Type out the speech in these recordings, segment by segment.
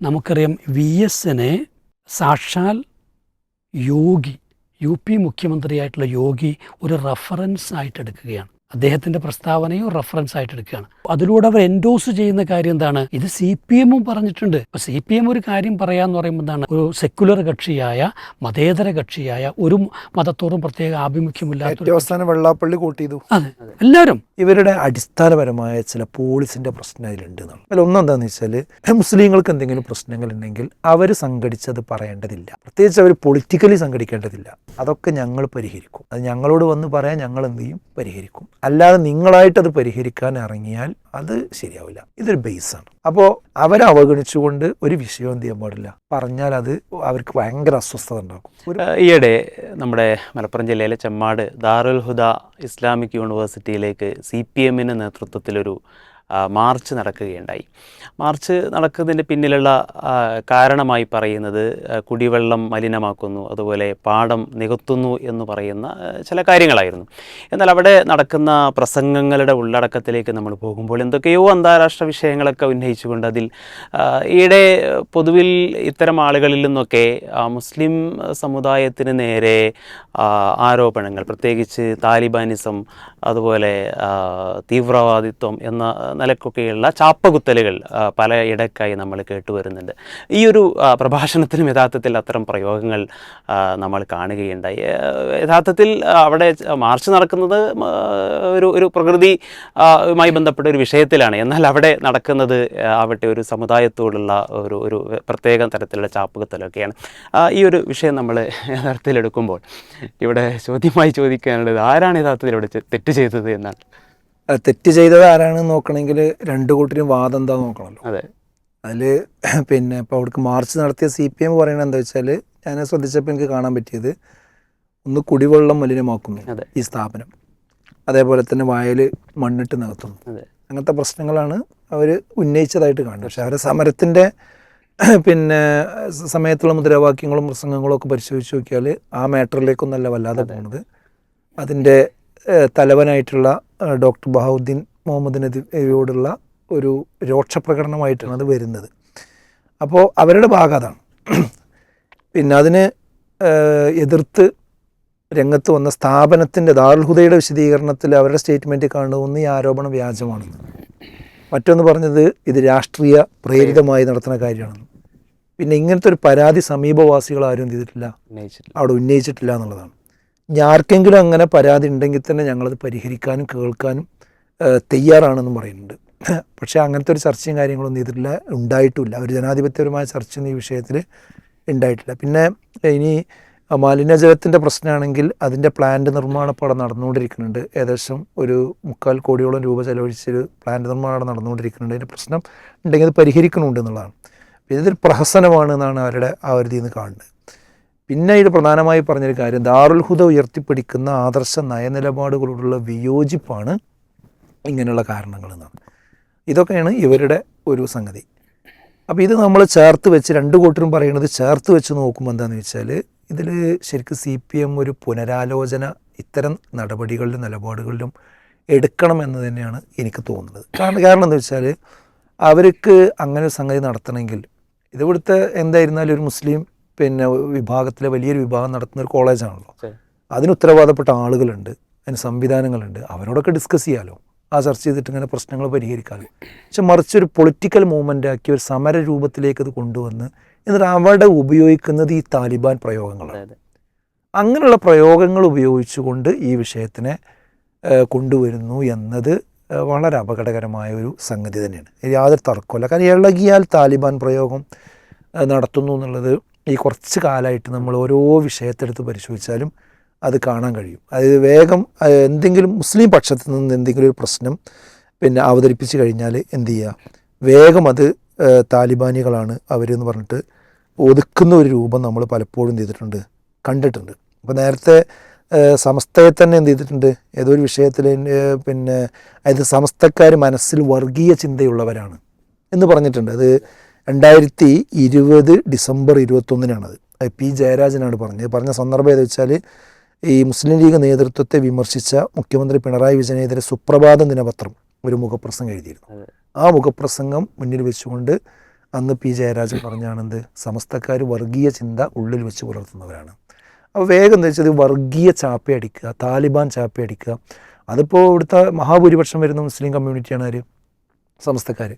നമുക്കറിയാം വി എസിനെ സാക്ഷാൽ യോഗി യു പി മുഖ്യമന്ത്രിയായിട്ടുള്ള യോഗി ഒരു റഫറൻസ് ആയിട്ട് എടുക്കുകയാണ് അദ്ദേഹത്തിന്റെ പ്രസ്താവനയും റഫറൻസ് ആയിട്ട് എടുക്കുകയാണ്. അതിലൂടെ അവർ എൻഡോസ് ചെയ്യുന്ന കാര്യം എന്താണ്? ഇത് സി പി എമ്മും പറഞ്ഞിട്ടുണ്ട്. സി പി എം ഒരു കാര്യം പറയാന്ന് പറയുമ്പോൾ എന്താണ്? ഒരു സെക്യുലർ കക്ഷിയായ മതേതര കക്ഷിയായ ഒരു മതത്തോടും പ്രത്യേക ആഭിമുഖ്യമില്ലാത്ത അവസാനം വെള്ളാപ്പള്ളി കൂട്ടി ചെയ്തു. അതെ. എല്ലാവരും. ഇവരുടെ അടിസ്ഥാനപരമായ ചില പോളിസിന്റെ പ്രശ്നം അതിലുണ്ട് അതിൽ ഒന്നെന്താന്ന് വെച്ചാൽ മുസ്ലിങ്ങൾക്ക് എന്തെങ്കിലും പ്രശ്നങ്ങൾ ഉണ്ടെങ്കിൽ അവർ സംഘടിച്ചത് പറയേണ്ടതില്ല. പ്രത്യേകിച്ച് അവർ പൊളിറ്റിക്കലി സംഘടിക്കേണ്ടതില്ല. അതൊക്കെ ഞങ്ങൾ പരിഹരിക്കും. അത് ഞങ്ങളോട് വന്ന് പറയാൻ ഞങ്ങൾ എന്തു ചെയ്യും? പരിഹരിക്കും. അല്ലാതെ നിങ്ങളായിട്ട് അത് പരിഹരിക്കാൻ ഇറങ്ങിയാൽ അത് ശരിയാവില്ല. ഇതൊരു ബേസാണ് അപ്പോൾ അവരെ അവഗണിച്ചുകൊണ്ട് ഒരു വിഷയം എന്ത് ചെയ്യാൻ പാടില്ല. പറഞ്ഞാൽ അത് അവർക്ക് ഭയങ്കര അസ്വസ്ഥത ഉണ്ടാക്കും. ഈയിടെ നമ്മുടെ മലപ്പുറം ജില്ലയിലെ ചെമ്മാട് ദാറുൽ ഹുദ ഇസ്ലാമിക് യൂണിവേഴ്സിറ്റിയിലേക്ക് സി പി എമ്മിന്റെ നേതൃത്വത്തിലൊരു മാർച്ച് നടക്കുകയുണ്ടായി. മാർച്ച് നടക്കുന്നതിന്റെ പിന്നിലുള്ള കാരണമായി പറയുന്നത് കുടിവെള്ളം മലിനമാക്കുന്നു അതുപോലെ പാടം നികത്തുന്നു എന്ന് പറയുന്ന ചില കാര്യങ്ങളായിരുന്നു. എന്നാൽ അവിടെ നടക്കുന്ന പ്രസംഗങ്ങളുടെ ഉള്ളടക്കത്തിലേക്ക് നമ്മൾ പോകുമ്പോൾ എന്തൊക്കെയോ അന്താരാഷ്ട്ര വിഷയങ്ങളൊക്കെ ഉന്നയിച്ചുകൊണ്ട് അതിൽ ഈയിടെ പൊതുവിൽ ഇത്തരം ആളുകളിൽ നിന്നൊക്കെ മുസ്ലിം സമുദായത്തിന് നേരെ ആരോപണങ്ങൾ പ്രത്യേകിച്ച് താലിബാനിസം അതുപോലെ തീവ്രവാദിത്വം എന്ന നിലക്കൊക്കെയുള്ള ചാപ്പകുത്തലുകൾ പല പലയിടക്കായി നമ്മൾ കേട്ടുവരുന്നുണ്ട് ഈ ഒരു പ്രഭാഷണത്തിനും യഥാർത്ഥത്തിൽ അത്തരം പ്രയോഗങ്ങൾ നമ്മൾ കാണുകയുണ്ടായി. യഥാർത്ഥത്തിൽ അവിടെ മാർച്ച് നടക്കുന്നത് ഒരു ഒരു പ്രകൃതി ആ, ബന്ധപ്പെട്ട ഒരു വിഷയത്തിലാണ്. എന്നാൽ അവിടെ നടക്കുന്നത് ആവട്ടെ ഒരു സമുദായത്തോടുള്ള ഒരു ഒരു പ്രത്യേക തരത്തിലുള്ള ചാപ്പകുത്തലൊക്കെയാണ്. ഈ ഒരു വിഷയം നമ്മൾ യഥാർത്ഥത്തിൽ എടുക്കുമ്പോൾ ഇവിടെ ചോദ്യമായി ചോദിക്കാനുള്ളത് ആരാണ് യഥാർത്ഥത്തിൽ ഇവിടെ തെറ്റ് ചെയ്തത് എന്നാണ്. തെറ്റ് ചെയ്തത് ആരാണ് നോക്കണമെങ്കിൽ രണ്ടു കൂട്ടരും വാദം എന്താ നോക്കണമല്ലോ അതെ. അതിൽ പിന്നെ ഇപ്പോൾ അവിടേക്ക് മാർച്ച് നടത്തിയ സി പി എം പറയുന്നത് എന്താ വെച്ചാൽ ഞാൻ ശ്രദ്ധിച്ചപ്പോൾ എനിക്ക് കാണാൻ പറ്റിയത് ഒന്ന് കുടിവെള്ളം മലിനമാക്കുന്നു ഈ സ്ഥാപനം. അതേപോലെ തന്നെ വയൽ മണ്ണിട്ട് നികത്തുന്നു. അങ്ങനത്തെ പ്രശ്നങ്ങളാണ് അവർ ഉന്നയിച്ചതായിട്ട് കാണുന്നത്. പക്ഷെ അവരെ സമരത്തിന്റെ പിന്നെ സമയത്തുള്ള മുദ്രാവാക്യങ്ങളും പ്രസംഗങ്ങളും ഒക്കെ പരിശോധിച്ച് നോക്കിയാൽ ആ മാറ്ററിലേക്കൊന്നല്ല വല്ലാതെ പോകുന്നത് അതിന്റെ തലവനായിട്ടുള്ള ഡോക്ടർ ബഹാവുദ്ദീൻ മുഹമ്മദ് നദിയോടുള്ള ഒരു രോക്ഷപ്രകടനമായിട്ടാണ് അത് വരുന്നത്. അപ്പോൾ അവരുടെ ഭാഗം അതാണ്. പിന്നെ അതിന് എതിർത്ത് രംഗത്ത് വന്ന സ്ഥാപനത്തിന്റെ ദാർഹുദയുടെ വിശദീകരണത്തിൽ അവരുടെ സ്റ്റേറ്റ്മെന്റ് കാണുന്ന ഈ ആരോപണം വ്യാജമാണെന്ന്. മറ്റൊന്ന് പറഞ്ഞത് ഇത് രാഷ്ട്രീയ പ്രേരിതമായി നടത്തുന്ന കാര്യമാണെന്ന്. പിന്നെ ഇങ്ങനത്തെ ഒരു പരാതി സമീപവാസികൾ ആരും എന്ത് ചെയ്തിട്ടില്ല? അവിടെ ഉന്നയിച്ചിട്ടില്ല എന്നുള്ളതാണ്. ആർക്കെങ്കിലും അങ്ങനെ പരാതി ഉണ്ടെങ്കിൽ തന്നെ ഞങ്ങളത് പരിഹരിക്കാനും കേൾക്കാനും തയ്യാറാണെന്ന് പറയുന്നുണ്ട്. പക്ഷേ അങ്ങനത്തെ ഒരു ചർച്ചയും കാര്യങ്ങളൊന്നും ചെയ്തിട്ടില്ല ഉണ്ടായിട്ടില്ല. ഒരു ജനാധിപത്യപരമായ ചർച്ചയൊന്നും ഈ വിഷയത്തിൽ ഉണ്ടായിട്ടില്ല. പിന്നെ ഇനി മാലിന്യജലത്തിന്റെ പ്രശ്നമാണെങ്കിൽ അതിന്റെ പ്ലാന്റ് നിർമ്മാണ അവിടെ നടന്നുകൊണ്ടിരിക്കുന്നുണ്ട്. ഏകദേശം ഒരു മുക്കാൽ കോടിയോളം രൂപ ചെലവഴിച്ചൊരു പ്ലാന്റ് നിർമ്മാണം നടന്നുകൊണ്ടിരിക്കുന്നുണ്ട്. അതിന്റെ പ്രശ്നം ഉണ്ടെങ്കിൽ അത് പരിഹരിക്കണമുണ്ട് എന്നുള്ളതാണ്. ഇതൊരു പ്രഹസനമാണ് എന്നാണ് അവരുടെ ആ ഒരു ഇതിൽ നിന്ന് കാണുന്നത്. പിന്നെ ഇത് പ്രധാനമായി പറഞ്ഞൊരു കാര്യം ദാറുൽ ഹുദ ഉയർത്തിപ്പിടിക്കുന്ന ആദർശ നയനിലപാടുകളോടുള്ള വിയോജിപ്പാണ് ഇങ്ങനെയുള്ള കാരണങ്ങൾ എന്നാണ്. ഇതൊക്കെയാണ് ഇവരുടെ ഒരു സംഗതി. അപ്പോൾ ഇത് നമ്മൾ ചേർത്ത് വെച്ച് രണ്ട് കൂട്ടരും പറയുന്നത് ചേർത്ത് വെച്ച് നോക്കുമ്പോൾ എന്താണെന്ന് വെച്ചാൽ ഇതിൽ ശരിക്കും സി പി എം ഒരു പുനരാലോചന ഇത്തരം നടപടികളിലും നിലപാടുകളിലും എടുക്കണം എന്ന് തന്നെയാണ് എനിക്ക് തോന്നുന്നത്. കാരണം കാരണം എന്താ വെച്ചാൽ അവർക്ക് അങ്ങനെ ഒരു സംഗതി നടത്തണമെങ്കിൽ ഇതിവിടുത്തെ എന്തായിരുന്നാലും ഒരു മുസ്ലിം പിന്നെ വിഭാഗത്തിലെ വലിയൊരു വിഭാഗം നടത്തുന്ന ഒരു കോളേജാണല്ലോ. അതിന് ഉത്തരവാദപ്പെട്ട ആളുകളുണ്ട് അതിന് സംവിധാനങ്ങളുണ്ട്. അവരോടൊക്കെ ഡിസ്കസ് ചെയ്യാമല്ലോ ആ ചർച്ച ചെയ്തിട്ട് ഇങ്ങനെ പ്രശ്നങ്ങൾ പരിഹരിക്കാമല്ലോ പക്ഷെ മറിച്ച് ഒരു പൊളിറ്റിക്കൽ മൂവ്മെന്റ് ആക്കി ഒരു സമര രൂപത്തിലേക്ക് അത് കൊണ്ടുവന്ന് എന്നിട്ട് അവിടെ ഉപയോഗിക്കുന്നത് ഈ താലിബാൻ പ്രയോഗങ്ങളാണ്. അങ്ങനെയുള്ള പ്രയോഗങ്ങൾ ഉപയോഗിച്ചുകൊണ്ട് ഈ വിഷയത്തിനെ കൊണ്ടുവരുന്നു എന്നത് വളരെ അപകടകരമായ ഒരു സംഗതി തന്നെയാണ്. യാതൊരു തർക്കമില്ല കാരണം ഇളകിയാൽ താലിബാൻ പ്രയോഗം നടത്തുന്നു എന്നുള്ളത് ഈ കുറച്ച് കാലമായിട്ട് നമ്മൾ ഓരോ വിഷയത്തെടുത്ത് പരിശോധിച്ചാലും അത് കാണാൻ കഴിയും. അതായത് വേഗം എന്തെങ്കിലും മുസ്ലിം പക്ഷത്തു നിന്ന് എന്തെങ്കിലും ഒരു പ്രശ്നം പിന്നെ അവതരിപ്പിച്ച് കഴിഞ്ഞാൽ എന്തു ചെയ്യുക വേഗം അത് താലിബാനികളാണ് അവരെന്ന് പറഞ്ഞിട്ട് ഒതുക്കുന്ന ഒരു രൂപം നമ്മൾ പലപ്പോഴും ചെയ്തിട്ടുണ്ട്? കണ്ടിട്ടുണ്ട്. അപ്പോൾ നേരത്തെ സമസ്തയെ തന്നെ എന്ത് ചെയ്തിട്ടുണ്ട്? ഏതോ ഒരു വിഷയത്തിൽ പിന്നെ അതായത് സമസ്തക്കാർ മനസ്സിൽ വർഗീയ ചിന്തയുള്ളവരാണ് എന്ന് പറഞ്ഞിട്ടുണ്ട്. അത് രണ്ടായിരത്തി ഇരുപത് ഡിസംബർ ഇരുപത്തൊന്നിനാണത്. അത് പി ജയരാജനാണ് പറഞ്ഞത്. പറഞ്ഞ സന്ദർഭം ഏതെന്ന് വെച്ചാൽ ഈ മുസ്ലിം ലീഗ് നേതൃത്വത്തെ വിമർശിച്ച മുഖ്യമന്ത്രി പിണറായി വിജയനെതിരെ സുപ്രഭാത ദിനപത്രം ഒരു മുഖപ്രസംഗം എഴുതിയിരുന്നു. ആ മുഖപ്രസംഗം മുന്നിൽ വെച്ചുകൊണ്ട് അന്ന് പി ജയരാജൻ പറഞ്ഞാണെന്ത്? സമസ്തക്കാർ വർഗീയ ചിന്ത ഉള്ളിൽ വെച്ച് പുലർത്തുന്നവരാണ്. അപ്പോൾ വേഗം എന്താ വെച്ചത് വർഗീയ ചാപ്പയടിക്കുക താലിബാൻ ചാപ്പയടിക്കുക അതിപ്പോൾ ഇവിടുത്തെ മഹാഭൂരിപക്ഷം വരുന്ന മുസ്ലിം കമ്മ്യൂണിറ്റിയാണ് ആര്? സമസ്തക്കാർ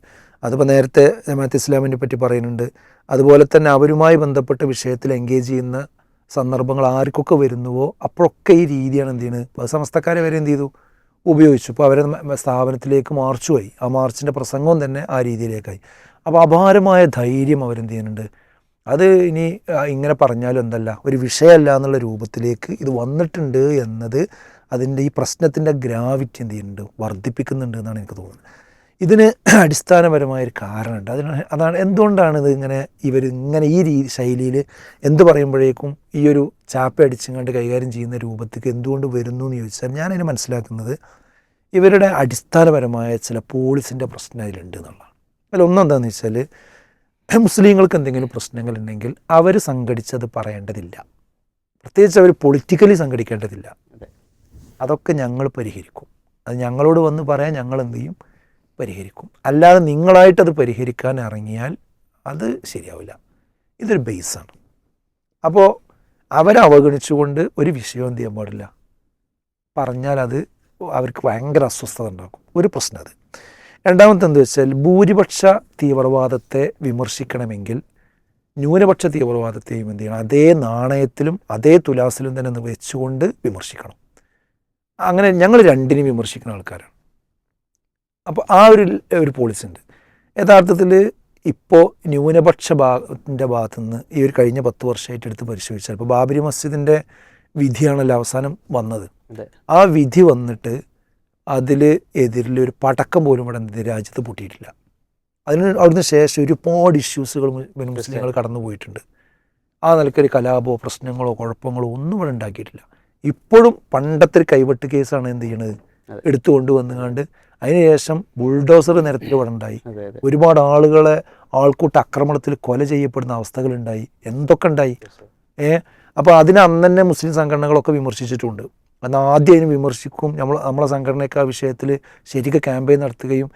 അതിപ്പോൾ നേരത്തെ ജമാഅത്ത് ഇസ്ലാമിനെ പറ്റി പറയുന്നുണ്ട്. അതുപോലെ തന്നെ അവരുമായി ബന്ധപ്പെട്ട വിഷയത്തിൽ എൻഗേജ് ചെയ്യുന്ന സന്ദർഭങ്ങൾ ആർക്കൊക്കെ വരുന്നുവോ അപ്പോഴൊക്കെ ഈ രീതിയാണ് എന്ത് ചെയ്യുന്നത് സമസ്തക്കാരെ വരെ എന്ത് ചെയ്തു? ഉപയോഗിച്ചു. ഇപ്പോൾ അവരെ സ്ഥാപനത്തിലേക്ക് സ്ഥാപനത്തിലേക്ക് മാർച്ചുമായി ആ മാർച്ചിന്റെ പ്രസംഗവും തന്നെ ആ രീതിയിലേക്കായി. അപ്പോൾ അപാരമായ ധൈര്യം അവരെന്ത് ചെയ്യുന്നുണ്ട്? അത് ഇനി ഇങ്ങനെ പറഞ്ഞാലും എന്തല്ല. ഒരു വിഷയമല്ല എന്നുള്ള രൂപത്തിലേക്ക് ഇത് വന്നിട്ടുണ്ട് എന്നത് അതിന്റെ ഈ പ്രശ്നത്തിന്റെ ഗ്രാവിറ്റി എന്ത് ചെയ്യുന്നുണ്ട്? വർദ്ധിപ്പിക്കുന്നുണ്ട് എന്നാണ് എനിക്ക് തോന്നുന്നത്. ഇതിന് അടിസ്ഥാനപരമായൊരു കാരണമുണ്ട്. അതിന് അതാണ് എന്തുകൊണ്ടാണ് ഇത് ഇങ്ങനെ ഇവർ ഇങ്ങനെ ഈ രീതി ശൈലിയിൽ എന്ത് പറയുമ്പോഴേക്കും ഈ ഒരു ചാപ്പ അടിച്ചങ്ങാണ്ട് കൈകാര്യം ചെയ്യുന്ന രൂപത്തേക്ക് എന്തുകൊണ്ട് വരുന്നു എന്ന് ചോദിച്ചാൽ ഞാനതിന് മനസ്സിലാക്കുന്നത് ഇവരുടെ അടിസ്ഥാനപരമായ ചില പോളിസിന്റെ പ്രശ്നം അതിലുണ്ട് എന്നുള്ളതാണ്. അതിൽ ഒന്നെന്താണെന്ന് വെച്ചാൽ മുസ്ലിങ്ങൾക്ക് എന്തെങ്കിലും പ്രശ്നങ്ങളുണ്ടെങ്കിൽ അവർ സംഘടിച്ചത് പറയേണ്ടതില്ല. പ്രത്യേകിച്ച് അവർ പൊളിറ്റിക്കലി സംഘടിക്കേണ്ടതില്ല. അതെ. അതൊക്കെ ഞങ്ങൾ പരിഹരിക്കും. അത് ഞങ്ങളോട് വന്ന് പറയാൻ ഞങ്ങൾ എന്ത് ചെയ്യും? പരിഹരിക്കും. അല്ലാതെ നിങ്ങളായിട്ടത് പരിഹരിക്കാൻ ഇറങ്ങിയാൽ അത് ശരിയാവില്ല. ഇതൊരു ബേസാണ് അപ്പോൾ അവരെ അവഗണിച്ചുകൊണ്ട് ഒരു വിഷയം എന്ത് ചെയ്യാൻ പാടില്ല? പറഞ്ഞാൽ അത് അവർക്ക് ഭയങ്കര അസ്വസ്ഥത ഉണ്ടാക്കും. ഒരു പ്രശ്നം അത്. രണ്ടാമത്തെ എന്താ വെച്ചാൽ ഭൂരിപക്ഷ തീവ്രവാദത്തെ വിമർശിക്കണമെങ്കിൽ ന്യൂനപക്ഷ തീവ്രവാദത്തെയും എന്ത് ചെയ്യണം? അതേ നാണയത്തിലും അതേ തുലാസിലും തന്നെ വെച്ചുകൊണ്ട് വിമർശിക്കണം. അങ്ങനെ ഞങ്ങൾ രണ്ടിനും വിമർശിക്കുന്ന ആൾക്കാരാണ്. അപ്പോൾ ആ ഒരു ഒരു പോളിസി ഉണ്ട്. യഥാർത്ഥത്തിൽ ഇപ്പോൾ ന്യൂനപക്ഷ ഭാഗത്തിന്റെ ഭാഗത്തു നിന്ന് ഈ ഒരു കഴിഞ്ഞ പത്ത് വർഷമായിട്ട് എടുത്ത് പരിശോധിച്ചാൽ ഇപ്പോൾ ബാബരി മസ്ജിദിന്റെ വിധിയാണല്ലോ അവസാനം വന്നത്. ആ വിധി വന്നിട്ട് അതിൽ എതിരിലൊരു ഒരു പടക്കം പോലും ഇവിടെ രാജ്യത്ത് പൊട്ടിയിട്ടില്ല. അതിന് അവിടുന്ന് ശേഷം ഒരുപാട് ഇഷ്യൂസുകൾ മുസ്ലിങ്ങൾ കടന്നു പോയിട്ടുണ്ട്. ആ നിലക്കൊരു കലാപോ പ്രശ്നങ്ങളോ കുഴപ്പങ്ങളോ ഒന്നും ഇവിടെ ഉണ്ടാക്കിയിട്ടില്ല. ഇപ്പോഴും പണ്ടത്തെ ഒരു കൈവെട്ട് കേസാണ് എന്ത് ചെയ്യണത്. എടുത്തു കൊണ്ടുവന്നുകൊണ്ട് അതിനുശേഷം ബുൾഡോസർ നിരത്തിൽ ഇവിടെ ഉണ്ടായി. ഒരുപാട് ആളുകളെ ആൾക്കൂട്ട ആക്രമണത്തിൽ കൊല ചെയ്യപ്പെടുന്ന അവസ്ഥകളുണ്ടായി എന്തൊക്കെ ഉണ്ടായി? ഏ അപ്പോൾ അതിനെ അന്ന് തന്നെ മുസ്ലിം സംഘടനകളൊക്കെ വിമർശിച്ചിട്ടുണ്ട്. എന്നാൽ ആദ്യം അതിന് വിമർശിക്കും. നമ്മൾ നമ്മളെ സംഘടനയൊക്കെ ആ വിഷയത്തിൽ ശരിക്കും ക്യാമ്പയിൻ നടത്തുകയും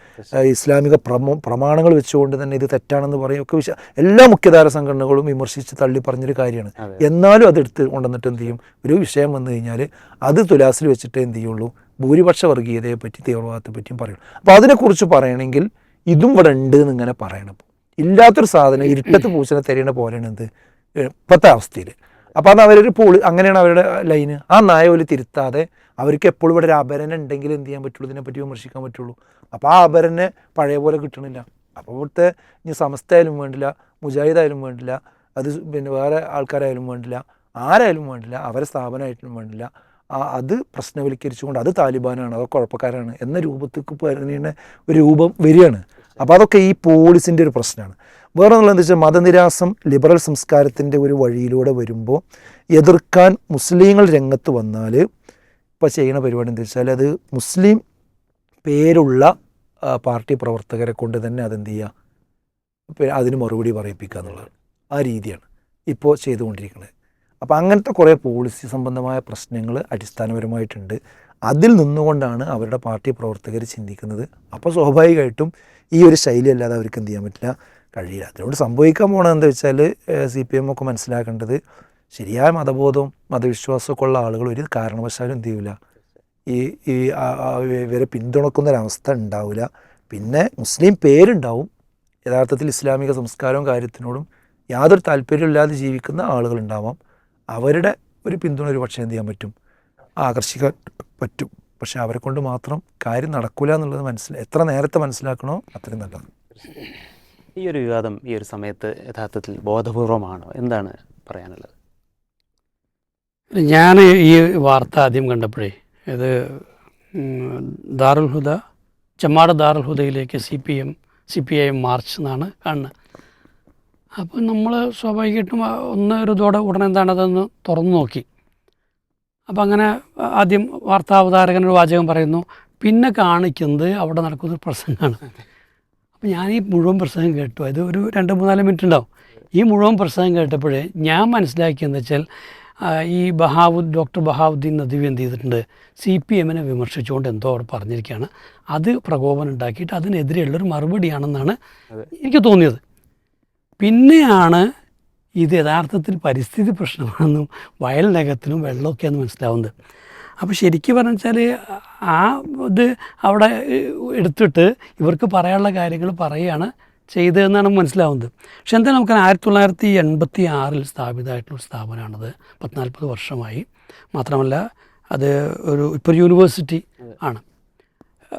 ഇസ്ലാമിക പ്രമോ പ്രമാണങ്ങൾ വെച്ചുകൊണ്ട് തന്നെ ഇത് തെറ്റാണെന്ന് പറയും. ഒക്കെ വിഷയം എല്ലാ മുഖ്യധാര സംഘടനകളും വിമർശിച്ച് തള്ളി പറഞ്ഞൊരു കാര്യമാണ്. അതെ. എന്നാലും അതെടുത്ത് കൊണ്ടുവന്നിട്ട് എന്ത് ചെയ്യും? ഒരു വിഷയം വന്നു കഴിഞ്ഞാൽ അത് തുലാസിൽ വെച്ചിട്ട് എന്ത് ചെയ്യുള്ളൂ? ഭൂരിപക്ഷ വർഗീയതയെ പറ്റി തീവ്രവാദത്തെ പറ്റിയും പറയണം അപ്പോൾ അതിനെക്കുറിച്ച് പറയണമെങ്കിൽ ഇതും ഇവിടെ ഉണ്ട് എന്ന് ഇങ്ങനെ പറയണം. ഇല്ലാത്തൊരു സാധനം ഇരുട്ടത്ത് പൂച്ചനെ തെരയണ പോലെയാണ് എന്ത്? ഇപ്പോഴത്തെ അവസ്ഥയിൽ അപ്പോൾ അത് അവരൊരു പോളി അങ്ങനെയാണ് അവരുടെ ലൈന്. ആ നായ പോലെ തിരുത്താതെ അവർക്ക് എപ്പോഴും ഇവിടെ ഒരു അപരന ഉണ്ടെങ്കിൽ എന്ത് ചെയ്യാൻ പറ്റുള്ളൂ? ഇതിനെപ്പറ്റി വിമർശിക്കാൻ പറ്റുള്ളൂ. അപ്പോൾ ആ അപരനെ പഴയ പോലെ കിട്ടണില്ല. അപ്പോൾ ഇവിടുത്തെ ഇനി സമസ്തയായാലും വേണ്ടില്ല മുജാഹിദായാലും വേണ്ടില്ല അത് പിന്നെ വേറെ ആൾക്കാരായാലും വേണ്ടില്ല ആരായാലും വേണ്ടില്ല അവരെ സ്ഥാപനമായിട്ടും വേണ്ടില്ല ആ അത് പ്രശ്നവൽക്കരിച്ചുകൊണ്ട് അത് താലിബാനാണ് അതൊക്കെ കുഴപ്പക്കാരാണ് എന്ന രൂപത്തേക്ക് പറഞ്ഞ ഒരു രൂപം വരികയാണ്. അപ്പോൾ അതൊക്കെ ഈ പോളിസിന്റെ ഒരു പ്രശ്നമാണ്. വേറെ എന്നുള്ളത് എന്താ വെച്ചാൽ മതനിരാസം ലിബറൽ സംസ്കാരത്തിന്റെ ഒരു വഴിയിലൂടെ വരുമ്പോൾ എതിർക്കാൻ മുസ്ലിങ്ങൾ രംഗത്ത് വന്നാൽ ഇപ്പോൾ ചെയ്യുന്ന പരിപാടി എന്താ വെച്ചാൽ അത് മുസ്ലിം പേരുള്ള പാർട്ടി പ്രവർത്തകരെ കൊണ്ട് തന്നെ അതെന്ത് ചെയ്യുക അതിന് മറുപടി പറയിപ്പിക്കുക എന്നുള്ളതാണ്. ആ രീതിയാണ് ഇപ്പോൾ ചെയ്തുകൊണ്ടിരിക്കുന്നത്. അപ്പോൾ അങ്ങനത്തെ കുറേ പോളിസി സംബന്ധമായ പ്രശ്നങ്ങൾ അടിസ്ഥാനപരമായിട്ടുണ്ട്. അതിൽ നിന്നുകൊണ്ടാണ് അവരുടെ പാർട്ടി പ്രവർത്തകർ ചിന്തിക്കുന്നത്. അപ്പോൾ സ്വാഭാവികമായിട്ടും ഈ ഒരു ശൈലി അല്ലാതെ അവർക്ക് എന്ത് ചെയ്യാൻ പറ്റില്ല കഴിയില്ല. അതുകൊണ്ട് സംഭവിക്കാൻ എന്താ വെച്ചാൽ സി പി എം ഒക്കെ മനസ്സിലാക്കേണ്ടത് ശരിയായ മതബോധവും മതവിശ്വാസമൊക്കെ ഉള്ള ആളുകൾ ഒരു കാരണവശാലും എന്ത് ചെയ്യില്ല ഈ ഈ ഇവരെ പിന്തുണക്കുന്നൊരവസ്ഥ ഉണ്ടാവില്ല പിന്നെ മുസ്ലിം പേരുണ്ടാവും. യഥാർത്ഥത്തിൽ ഇസ്ലാമിക സംസ്കാരവും കാര്യത്തിനോടും യാതൊരു താല്പര്യമില്ലാതെ ജീവിക്കുന്ന ആളുകളുണ്ടാവാം അവരുടെ ഒരു പിന്തുണ ഒരു പക്ഷേ എന്ത് ചെയ്യാൻ പറ്റും? ആകർഷിക്കാൻ പറ്റും. പക്ഷെ അവരെ കൊണ്ട് മാത്രം കാര്യം നടക്കില്ല എന്നുള്ളത് മനസ്സിൽ എത്ര നേരത്തെ മനസ്സിലാക്കണോ അത്രയും നല്ലത് ഈ ഒരു വിവാദം ഈ ഒരു സമയത്ത് യഥാർത്ഥത്തിൽ ബോധപൂർവമാണോ എന്താണ് പറയാനുള്ളത്? ഞാൻ ഈ വാർത്ത ആദ്യം കണ്ടപ്പോഴേ ഇത് ദാറുൽഹുദ ദാറുൽ ഹുദ ചെമ്മാട് ദാറുൽ ഹുദയിലേക്ക് C P M C P I M march എന്നാണ് കാണുന്നത്. അപ്പോൾ നമ്മൾ സ്വാഭാവികമായിട്ടും ഒന്ന് ഒരു ഇതോടെ ഉടനെ എന്താണ് അതൊന്ന് തുറന്നു നോക്കി. അപ്പോൾ അങ്ങനെ ആദ്യം വാർത്താവതാരകൻ ഒരു വാചകം പറയുന്നു പിന്നെ കാണിക്കുന്നത് അവിടെ നടക്കുന്ന ഒരു പ്രസംഗമാണ്. അപ്പോൾ ഞാൻ ഈ മുഴുവൻ പ്രസംഗം കേട്ടു. അത് ഒരു രണ്ട് മൂന്നാൽ മിനിറ്റ് ഉണ്ടാവും. ഈ മുഴുവൻ പ്രസംഗം കേട്ടപ്പോഴേ ഞാൻ മനസ്സിലാക്കിയെന്ന് വെച്ചാൽ ഈ ബഹാവുദ് ഡോക്ടർ ബഹാവുദ്ദീൻ നദീവ് എന്ത് ചെയ്തിട്ടുണ്ട് സി പി എമ്മിനെ വിമർശിച്ചുകൊണ്ട് എന്തോ അവിടെ പറഞ്ഞിരിക്കുകയാണ്. അത് പ്രകോപനം ഉണ്ടാക്കിയിട്ട് അതിനെതിരെയുള്ളൊരു മറുപടിയാണെന്നാണ്. എനിക്ക് തോന്നിയത്. പിന്നെയാണ് ഇത് യഥാർത്ഥത്തിൽ പരിസ്ഥിതി പ്രശ്നമാണെന്നും വയൽ നഗത്തിനും വെള്ളമൊക്കെയാണെന്ന് മനസ്സിലാവുന്നത്. അപ്പോൾ ശരിക്കും പറഞ്ഞാൽ ആ ഇത് അവിടെ എടുത്തിട്ട് ഇവർക്ക് പറയാനുള്ള കാര്യങ്ങൾ പറയുകയാണ് ചെയ്തതെന്നാണ് മനസ്സിലാവുന്നത്. പക്ഷെ എന്താ നമുക്ക് ആയിരത്തി തൊള്ളായിരത്തി എൺപത്തി ആറിൽ സ്ഥാപിതമായിട്ടുള്ള സ്ഥാപനമാണത്. പത്തിനാൽപ്പത് വർഷമായി. മാത്രമല്ല അത് ഒരു ഇപ്പോൾ യൂണിവേഴ്സിറ്റി ആണ്.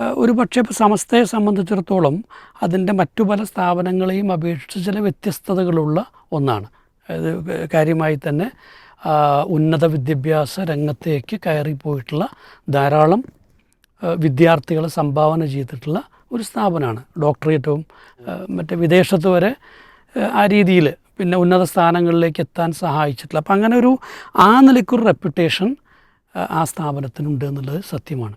ഒരു പക്ഷേ ഇപ്പോൾ സമസ്തയെ സംബന്ധിച്ചിടത്തോളം അതിന്റെ മറ്റു പല സ്ഥാപനങ്ങളെയും അപേക്ഷിച്ച് ചില വ്യത്യസ്തതകളുള്ള ഒന്നാണ്. അത് കാര്യമായി തന്നെ ഉന്നത വിദ്യാഭ്യാസ രംഗത്തേക്ക് കയറിപ്പോയിട്ടുള്ള ധാരാളം വിദ്യാർത്ഥികളെ സംഭാവന ചെയ്തിട്ടുള്ള ഒരു സ്ഥാപനമാണ്. ഡോക്ടറേറ്റും മറ്റേ വിദേശത്ത് വരെ ആ രീതിയിൽ പിന്നെ ഉന്നത സ്ഥാനങ്ങളിലേക്ക് എത്താൻ സഹായിച്ചിട്ടുള്ള. അപ്പം അങ്ങനെ ഒരു ആ നിലയ്ക്കൊരു റെപ്യൂട്ടേഷൻ ആ സ്ഥാപനത്തിനുണ്ട് എന്നുള്ളത് സത്യമാണ്.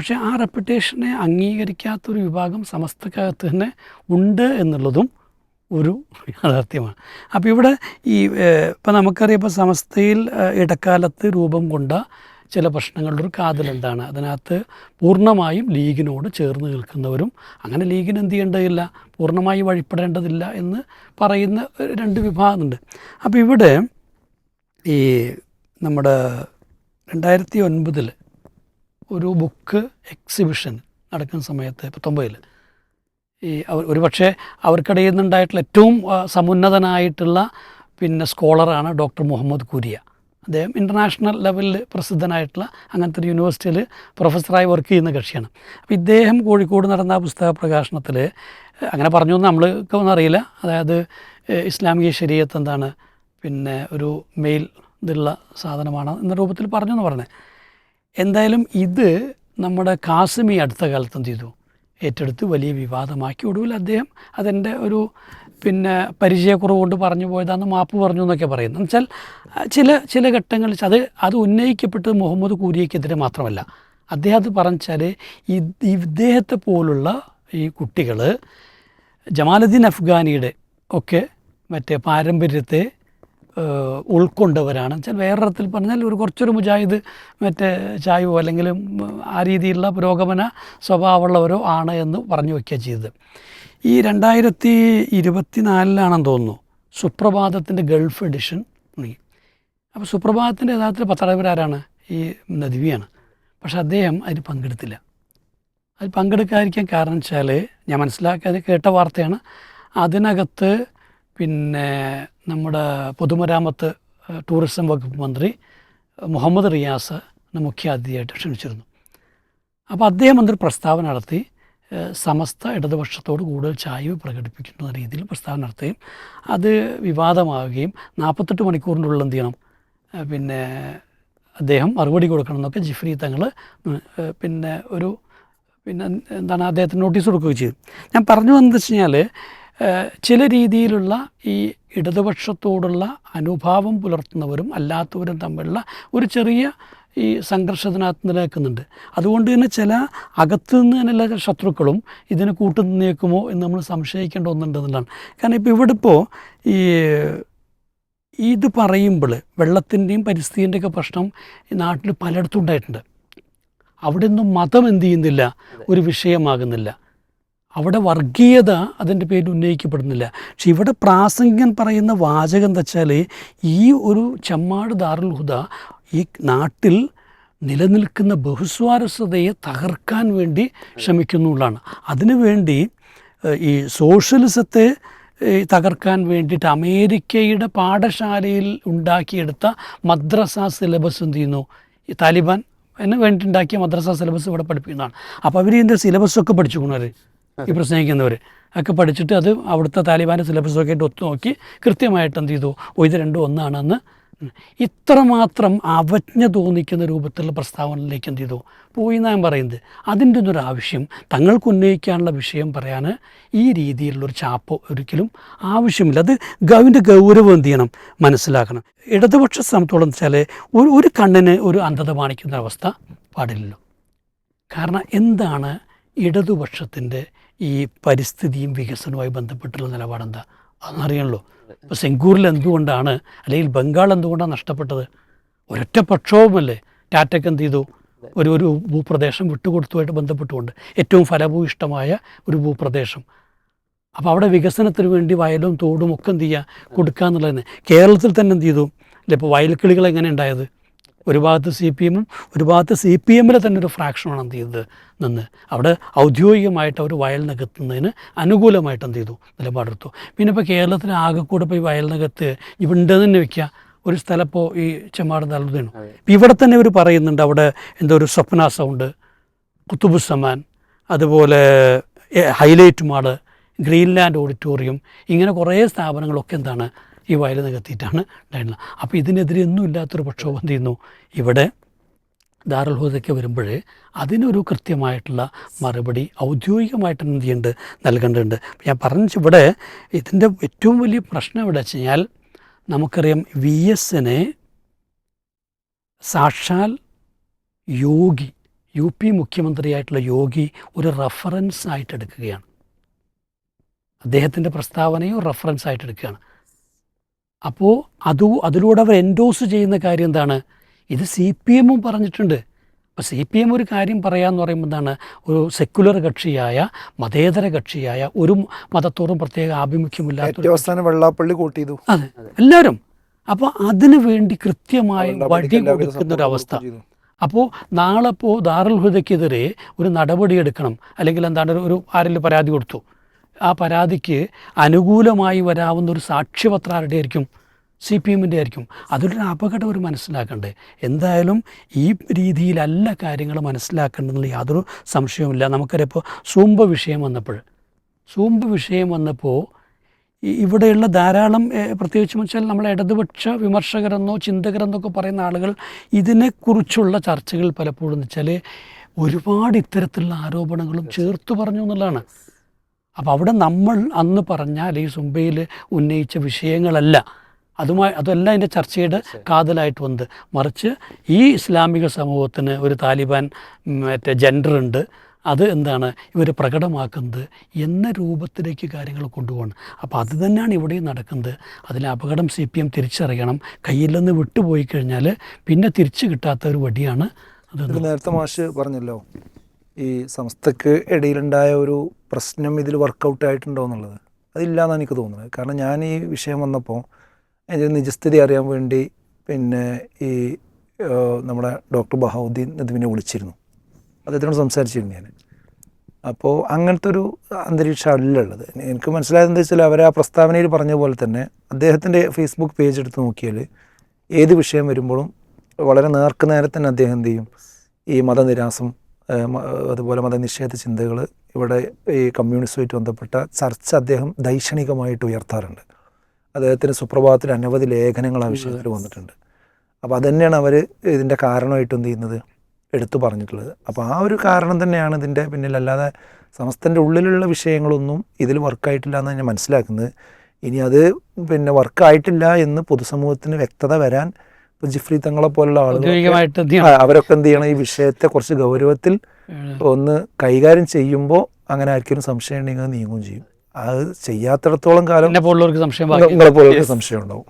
പക്ഷേ ആ റെപ്യൂട്ടേഷനെ അംഗീകരിക്കാത്തൊരു വിഭാഗം സമസ്തക്കകത്ത് തന്നെ ഉണ്ട് എന്നുള്ളതും ഒരു യാഥാർത്ഥ്യമാണ്. അപ്പോൾ ഇവിടെ ഈ ഇപ്പം നമുക്കറിയാം ഇപ്പോൾ സമസ്തയിൽ ഇടക്കാലത്ത് രൂപം കൊണ്ട ചില പ്രശ്നങ്ങളുടെ ഒരു എന്താണ്? അതിനകത്ത് പൂർണമായും ലീഗിനോട് ചേർന്ന് നിൽക്കുന്നവരും അങ്ങനെ ലീഗിന് എന്ത് ചെയ്യേണ്ടതില്ല? പൂർണമായി വഴിപ്പെടേണ്ടതില്ല എന്ന് പറയുന്ന രണ്ട് വിഭാഗമുണ്ട്. അപ്പോൾ ഇവിടെ ഈ നമ്മുടെ രണ്ടായിരത്തി ഒൻപതിൽ ഒരു ബുക്ക് എക്സിബിഷൻ നടക്കുന്ന സമയത്ത് പത്തൊമ്പതിൽ ഈ അവർ ഒരുപക്ഷെ അവർക്കിടയിൽ നിന്നുണ്ടായിട്ടുള്ള ഏറ്റവും സമുന്നതനായിട്ടുള്ള പിന്നെ സ്കോളറാണ് ഡോക്ടർ മുഹമ്മദ് കുരിയ. അദ്ദേഹം ഇന്റർനാഷണൽ ലെവലിൽ പ്രസിദ്ധനായിട്ടുള്ള അങ്ങനത്തെ ഒരു യൂണിവേഴ്സിറ്റിയിൽ പ്രൊഫസറായി വർക്ക് ചെയ്യുന്ന കക്ഷിയാണ്. അപ്പോൾ ഇദ്ദേഹം കോഴിക്കോട് നടന്ന പുസ്തക പ്രകാശനത്തിൽ അങ്ങനെ പറഞ്ഞു എന്ന് നമ്മൾക്ക് ഒന്നും അറിയില്ല. അതായത് ഇസ്ലാമിക ശരീരത്ത് എന്താണ് പിന്നെ ഒരു മെയിൽ ഇതുള്ള സാധനമാണ് എന്ന രൂപത്തിൽ പറഞ്ഞു എന്ന് പറഞ്ഞത് എന്തായാലും ഇത് നമ്മുടെ കാസിമി അടുത്ത കാലത്ത് ചെയ്തു. ഏറ്റെടുത്ത് വലിയ വിവാദമാക്കി ഒടുവിൽ അദ്ദേഹം. അതെന്റെ ഒരു പിന്നെ പരിചയക്കുറവ് കൊണ്ട് പറഞ്ഞു പോയതാന്ന് മാപ്പ് പറഞ്ഞു എന്നൊക്കെ പറയുന്നു. എന്നുവെച്ചാൽ ആ, ചില ചില ഘട്ടങ്ങളിൽ അത് അത് ഉന്നയിക്കപ്പെട്ടത് മുഹമ്മദ് കൂരിയക്കെതിരെ മാത്രമല്ല. അദ്ദേഹം അത് പറഞ്ഞാൽ ഇദ്ദേഹത്തെ പോലുള്ള ഈ കുട്ടികൾ ജമാലുദ്ദീൻ അഫ്ഗാനിയുടെ ഒക്കെ മറ്റേ പാരമ്പര്യത്തെ ഉൾക്കൊണ്ടവരാണ്. വെച്ചാൽ വേറൊരത്തിൽ പറഞ്ഞാൽ ഒരു കുറച്ചൊരു മുജാഹിദ് മറ്റേ ചായവോ അല്ലെങ്കിൽ ആ രീതിയിലുള്ള പുരോഗമന സ്വഭാവമുള്ളവരോ ആണ് എന്ന് പറഞ്ഞു വയ്ക്കുക ചെയ്തത്. ഈ രണ്ടായിരത്തി ഇരുപത്തി നാലിലാണെന്ന് തോന്നുന്നു സുപ്രഭാതത്തിന്റെ ഗൾഫ് എഡിഷൻ തുടങ്ങി. അപ്പോൾ സുപ്രഭാതത്തിന്റെ യഥാർത്ഥത്തിൽ ആരാണ്? ഈ നദിവിയാണ്. പക്ഷേ അദ്ദേഹം അതിന് പങ്കെടുത്തില്ല. അതിൽ പങ്കെടുക്കാതിരിക്കാൻ കാരണം വെച്ചാൽ ഞാൻ മനസ്സിലാക്കാതെ കേട്ട വാർത്തയാണ് അതിനകത്ത് പിന്നെ നമ്മുടെ പൊതുമരാമത്ത് ടൂറിസം വകുപ്പ് മന്ത്രി മുഹമ്മദ് റിയാസ് മുഖ്യ അതിഥിയായിട്ട് ക്ഷണിച്ചിരുന്നു. അപ്പോൾ അദ്ദേഹം എന്തൊരു പ്രസ്താവന നടത്തി സമസ്ത ഇടതുപക്ഷത്തോട് കൂടുതൽ ചായ്വ് പ്രകടിപ്പിക്കുന്ന രീതിയിൽ പ്രസ്താവന നടത്തുകയും അത് വിവാദമാവുകയും നാൽപ്പത്തെട്ട് മണിക്കൂറിനുള്ളിൽ എന്ത് ചെയ്യണം? പിന്നെ അദ്ദേഹം മറുപടി കൊടുക്കണം എന്നൊക്കെ ജിഫ്രി തങ്ങൾ പിന്നെ ഒരു പിന്നെ എന്താണ് അദ്ദേഹത്തിന് നോട്ടീസ് കൊടുക്കുകയും ചെയ്തു. ഞാൻ പറഞ്ഞു വന്നത് വെച്ച് കഴിഞ്ഞാൽ ചില രീതിയിലുള്ള ഈ ഇടതുപക്ഷത്തോടുള്ള അനുഭാവം പുലർത്തുന്നവരും അല്ലാത്തവരും തമ്മിലുള്ള ഒരു ചെറിയ ഈ സംഘർഷത്തിനകത്ത് നിലനിൽക്കുന്നുണ്ട്. അതുകൊണ്ട് തന്നെ ചില അകത്തു നിന്ന് തന്നെയുള്ള ശത്രുക്കളും ഇതിന് കൂട്ടുനിന്നേക്കുമോ എന്ന് നമ്മൾ സംശയിക്കേണ്ട ഒന്നുണ്ടെന്നുള്ളതാണ്. കാരണം ഇപ്പോൾ ഇവിടെ ഇപ്പോൾ ഈ ഇത് പറയുമ്പോൾ വെള്ളത്തിന്റെയും പരിസ്ഥിതിന്റെയൊക്കെ പ്രശ്നം ഈ നാട്ടിൽ പലയിടത്തും ഉണ്ടായിട്ടുണ്ട്. അവിടെ നിന്നും മതം എന്ത് ചെയ്യുന്നില്ല? ഒരു വിഷയമാകുന്നില്ല. അവിടെ വർഗീയത അതിന്റെ പേരിൽ ഉന്നയിക്കപ്പെടുന്നില്ല. പക്ഷെ ഇവിടെ പ്രാസംഗികൻ പറയുന്ന വാചകം എന്താ വെച്ചാൽ ഈ ഒരു ചെമ്മാട് ദാറുൽ ഹുദ ഈ നാട്ടിൽ നിലനിൽക്കുന്ന ബഹുസ്വാരസ്യതയെ തകർക്കാൻ വേണ്ടി ശ്രമിക്കുന്നുള്ളതാണ് അതിനുവേണ്ടി ഈ സോഷ്യലിസത്തെ തകർക്കാൻ വേണ്ടിയിട്ട് അമേരിക്കയുടെ പാഠശാലയിൽ ഉണ്ടാക്കിയെടുത്ത മദ്രസ സിലബസ് എന്ത് ചെയ്യുന്നു? ഈ താലിബാൻ എന്നെ വേണ്ടി ഉണ്ടാക്കിയ മദ്രസ സിലബസ് ഇവിടെ പഠിപ്പിക്കുന്നതാണ്. അപ്പോൾ അവർ ഇതിന്റെ സിലബസൊക്കെ പഠിച്ചു കൊണ്ടവർ ഈ പ്രസംഗിക്കുന്നവർ ഒക്കെ പഠിച്ചിട്ട് അത് അവിടുത്തെ താലിബാന്റെ സിലബസൊക്കെ ആയിട്ട് ഒത്തു നോക്കി കൃത്യമായിട്ട് എന്ത് ചെയ്തു? ഓ ഇത് രണ്ടും ഒന്നാണെന്ന്. ഇത്രമാത്രം അവജ്ഞ തോന്നിക്കുന്ന രൂപത്തിലുള്ള പ്രസ്താവനയിലേക്ക് എന്ത് ചെയ്തു? പോയി ഞാൻ പറയുന്നത്. അതിന്റെ ഒന്നൊരു ആവശ്യം തങ്ങൾക്ക് ഉന്നയിക്കാനുള്ള വിഷയം പറയാൻ ഈ രീതിയിലുള്ളൊരു ചാപ്പ് ഒരിക്കലും ആവശ്യമില്ല. അത് ഗവിന്റെ ഗൗരവം എന്ത് ചെയ്യണം? മനസ്സിലാക്കണം. ഇടതുപക്ഷ സമത്തോളം വെച്ചാൽ ഒരു ഒരു കണ്ണിന് ഒരു അന്ധത കാണിക്കുന്ന അവസ്ഥ പാടില്ലല്ലോ. കാരണം എന്താണ് ഇടതുപക്ഷത്തിന്റെ ഈ പരിസ്ഥിതിയും വികസനവുമായി ബന്ധപ്പെട്ടുള്ള നിലപാടെന്താ? അതൊന്നറിയണല്ലോ ഇപ്പോൾ സെങ്കൂറിൽ എന്തുകൊണ്ടാണ് അല്ലെങ്കിൽ ബംഗാൾ എന്തുകൊണ്ടാണ് നഷ്ടപ്പെട്ടത്? ഒരൊറ്റ പക്ഷവുമല്ലേ ടാറ്റയ്ക്ക് എന്ത് ചെയ്തു? ഒരു ഒരു ഭൂപ്രദേശം വിട്ടുകൊടുത്തുമായിട്ട് ബന്ധപ്പെട്ടുകൊണ്ട് ഏറ്റവും ഫലഭൂയിഷ്ടമായ ഒരു ഭൂപ്രദേശം. അപ്പോൾ അവിടെ വികസനത്തിന് വേണ്ടി വയലും തോടും ഒക്കെ എന്ത് ചെയ്യുക കൊടുക്കുക എന്നുള്ളതിന് കേരളത്തിൽ തന്നെ എന്ത് ചെയ്തു? അല്ലെ ഇപ്പോൾ വയൽക്കിളികൾ എങ്ങനെ ഉണ്ടായത്? ഒരു ഭാഗത്ത് സി പി എമ്മും ഒരു ഭാഗത്ത് സി പി എമ്മിലെ തന്നെ ഒരു ഫ്രാക്ഷനാണ് എന്ത് ചെയ്തത്? നിന്ന്. അവിടെ ഔദ്യോഗികമായിട്ട് അവർ വയൽ നികത്തുന്നതിന് അനുകൂലമായിട്ട് എന്ത് ചെയ്തു? നിലപാടെടുത്തു. പിന്നെ ഇപ്പോൾ കേരളത്തിൽ ആകെക്കൂടെ ഇപ്പോൾ ഈ വയൽ നികത്ത് ഇവിടെ തന്നെ വെക്കുക ഒരു സ്ഥലപ്പോൾ ഈ ചെമ്മാട് നൽകുന്നു ഇവിടെ തന്നെ ഇവർ പറയുന്നുണ്ട് അവിടെ എന്തോ ഒരു സ്വപ്ന സൗണ്ട് കുത്തുബുസമാൻ അതുപോലെ ഹൈലൈറ്റ് മാൾ ഗ്രീൻലാൻഡ് ഓഡിറ്റോറിയം ഇങ്ങനെ കുറേ സ്ഥാപനങ്ങളൊക്കെ എന്താണ് ഈ വയൽ നികത്തിയിട്ടാണ് ഉണ്ടായിരുന്നത് അപ്പോൾ ഇതിനെതിരെ ഒന്നും ഇല്ലാത്തൊരു പ്രക്ഷോഭം ചെയ്യുന്നു? ഇവിടെ ദാറുൽ വരുമ്പോഴേ വരുമ്പോൾ അതിനൊരു കൃത്യമായിട്ടുള്ള മറുപടി ഔദ്യോഗികമായിട്ട് എന്ത് ചെയ്യുന്നുണ്ട്? നൽകേണ്ടതുണ്ട്. ഞാൻ പറഞ്ഞു ഇവിടെ ഇതിന്റെ ഏറ്റവും വലിയ പ്രശ്നം എവിടെ വെച്ച് കഴിഞ്ഞാൽ നമുക്കറിയാം വി എസിനെ സാക്ഷാൽ യോഗി യു പി മുഖ്യമന്ത്രിയായിട്ടുള്ള യോഗി ഒരു റഫറൻസ് ആയിട്ട് എടുക്കുകയാണ് അദ്ദേഹത്തിന്റെ പ്രസ്താവനയും റഫറൻസ് ആയിട്ട് എടുക്കുകയാണ് അപ്പോൾ അതു അതിലൂടെ അവർ എൻഡോസ് ചെയ്യുന്ന കാര്യം എന്താണ്? ഇത് സി പി എമ്മും പറഞ്ഞിട്ടുണ്ട്. അപ്പോൾ സി പി എം ഒരു കാര്യം പറയാന്ന് പറയുമ്പോൾ എന്താണ്? ഒരു സെക്യുലർ കക്ഷിയായ മതേതര കക്ഷിയായ ഒരു മതത്തോടും പ്രത്യേക ആഭിമുഖ്യമില്ലാത്ത അവസാനം വെള്ളാപ്പള്ളി കൂട്ടി ചെയ്തു. അതെ. എല്ലാവരും. അപ്പോൾ അതിനു വേണ്ടി കൃത്യമായി വഴി കൊടുക്കുന്ന ഒരു അവസ്ഥ. അപ്പോൾ നാളെ ഇപ്പോൾ ദാറുൽ ഹുദയ്ക്കെതിരെ ഒരു നടപടി എടുക്കണം. അല്ലെങ്കിൽ എന്താണ്? ഒരു- ഒരു ആരെങ്കിലും പരാതി കൊടുത്തു. ആ പരാതിക്ക് അനുകൂലമായി വരാവുന്ന ഒരു സാക്ഷ്യപത്രം ആരുടെ ആയിരിക്കും? സി പി എമ്മിന്റെ ആയിരിക്കും. അതിലൊരു അപകടം ഒരു മനസ്സിലാക്കണ്ടേ? എന്തായാലും ഈ രീതിയിലല്ല കാര്യങ്ങൾ മനസ്സിലാക്കേണ്ടതെന്നുള്ള യാതൊരു സംശയവുമില്ല. നമുക്കറിയപ്പോൾ സൂമ്പ വിഷയം വന്നപ്പോൾ സൂമ്പ് വിഷയം വന്നപ്പോൾ ഇവിടെയുള്ള ധാരാളം പ്രത്യേകിച്ച് വെച്ചാൽ നമ്മൾ ഇടതുപക്ഷ വിമർശകരെന്നോ ചിന്തകരെന്നൊക്കെ പറയുന്ന ആളുകൾ ഇതിനെക്കുറിച്ചുള്ള ചർച്ചകൾ പലപ്പോഴും എന്ന് വെച്ചാൽ ഒരുപാട് ഇത്തരത്തിലുള്ള ആരോപണങ്ങളും ചേർത്ത് പറഞ്ഞു എന്നുള്ളതാണ്. അപ്പോൾ അവിടെ നമ്മൾ അന്ന് പറഞ്ഞ അല്ലെങ്കിൽ സുംബയിൽ ഉന്നയിച്ച വിഷയങ്ങളല്ല. അതുമായി അതല്ല അതിന്റെ ചർച്ചയുടെ കാതലായിട്ട് വന്നത്. മറിച്ച് ഈ ഇസ്ലാമിക സമൂഹത്തിന് ഒരു താലിബാൻ മറ്റേ ജെൻഡർ ഉണ്ട്. അത് എന്താണ്? ഇവർ പ്രകടമാക്കുന്നത് എന്ന രൂപത്തിലേക്ക് കാര്യങ്ങൾ കൊണ്ടുപോകണം അപ്പോൾ അത് തന്നെയാണ് ഇവിടെയും നടക്കുന്നത്. അതിൽ അപകടം സി പി എം തിരിച്ചറിയണം. കയ്യിൽ നിന്ന് വിട്ടുപോയി കഴിഞ്ഞാൽ പിന്നെ തിരിച്ചു കിട്ടാത്ത ഒരു വടിയാണ് അത് നേരത്തെ മാഷ് പറഞ്ഞല്ലോ ഈ സംസ്ഥക്ക് ഇടയിലുണ്ടായ ഒരു പ്രശ്നം ഇതിൽ വർക്കൗട്ട് ആയിട്ടുണ്ടോ എന്നുള്ളത്. അതില്ലാന്നാണ് എനിക്ക് തോന്നുന്നത്. കാരണം ഞാൻ ഈ വിഷയം വന്നപ്പോൾ എന്റെ നിജസ്ഥിതി അറിയാൻ വേണ്ടി പിന്നെ ഈ നമ്മുടെ ഡോക്ടർ ബഹാവുദ്ദീൻ നദ്വിനെ വിളിച്ചിരുന്നു. അദ്ദേഹത്തിനോട് സംസാരിച്ചിരുന്നു ഞാൻ അപ്പോൾ അങ്ങനത്തെ ഒരു അന്തരീക്ഷം ഉള്ളത്. എനിക്ക് മനസ്സിലായത് എന്താ വെച്ചാൽ അവർ ആ പ്രസ്താവനയിൽ പറഞ്ഞ പോലെ തന്നെ അദ്ദേഹത്തിന്റെ ഫേസ്ബുക്ക് പേജ് എടുത്ത് നോക്കിയാൽ ഏത് വിഷയം വരുമ്പോഴും വളരെ നേർക്ക് നേരെ തന്നെ അദ്ദേഹം എന്ത് ചെയ്യും? ഈ മതനിരാസം അതുപോലെ മതനിഷേധ ചിന്തകൾ ഇവിടെ ഈ കമ്മ്യൂണിസ്റ്റുമായിട്ട് ബന്ധപ്പെട്ട ചർച്ച അദ്ദേഹം ദൈക്ഷണികമായിട്ട് ഉയർത്താറുണ്ട്. അദ്ദേഹത്തിന് സുപ്രഭാതത്തിൽ അനവധി ലേഖനങ്ങൾ ആ വിഷയത്തിൽ വന്നിട്ടുണ്ട്. അപ്പോൾ അതന്നെയാണ് അവർ ഇതിന്റെ കാരണമായിട്ട് എന്ത് ചെയ്യുന്നത്? എടുത്തു പറഞ്ഞിട്ടുള്ളത്. അപ്പോൾ ആ ഒരു കാരണം തന്നെയാണ് ഇതിന്റെ പിന്നിൽ അല്ലാതെ സമസ്തന്റെ ഉള്ളിലുള്ള വിഷയങ്ങളൊന്നും ഇതിൽ വർക്കായിട്ടില്ല എന്ന് ഞാൻ മനസ്സിലാക്കുന്നത്. ഇനി അത് പിന്നെ വർക്കായിട്ടില്ല എന്ന് പൊതുസമൂഹത്തിന് വ്യക്തത വരാൻ ഇപ്പോൾ ജിഫ്രി തങ്ങളെ പോലുള്ള ആളുകൾ? അവരൊക്കെ എന്ത് ചെയ്യണം? ഈ വിഷയത്തെ കുറച്ച് ഗൗരവത്തിൽ ഒന്ന് കൈകാര്യം ചെയ്യുമ്പോൾ അങ്ങനെ ആർക്കും സംശയം ഉണ്ടെങ്കിൽ നീങ്ങുകയും ചെയ്യും. അത് ചെയ്യാത്തിടത്തോളം കാലം എന്നെ പോലുള്ളവർക്ക് സംശയം ബാക്കി നിങ്ങളെ പോലെ സംശയം ഉണ്ടാവും.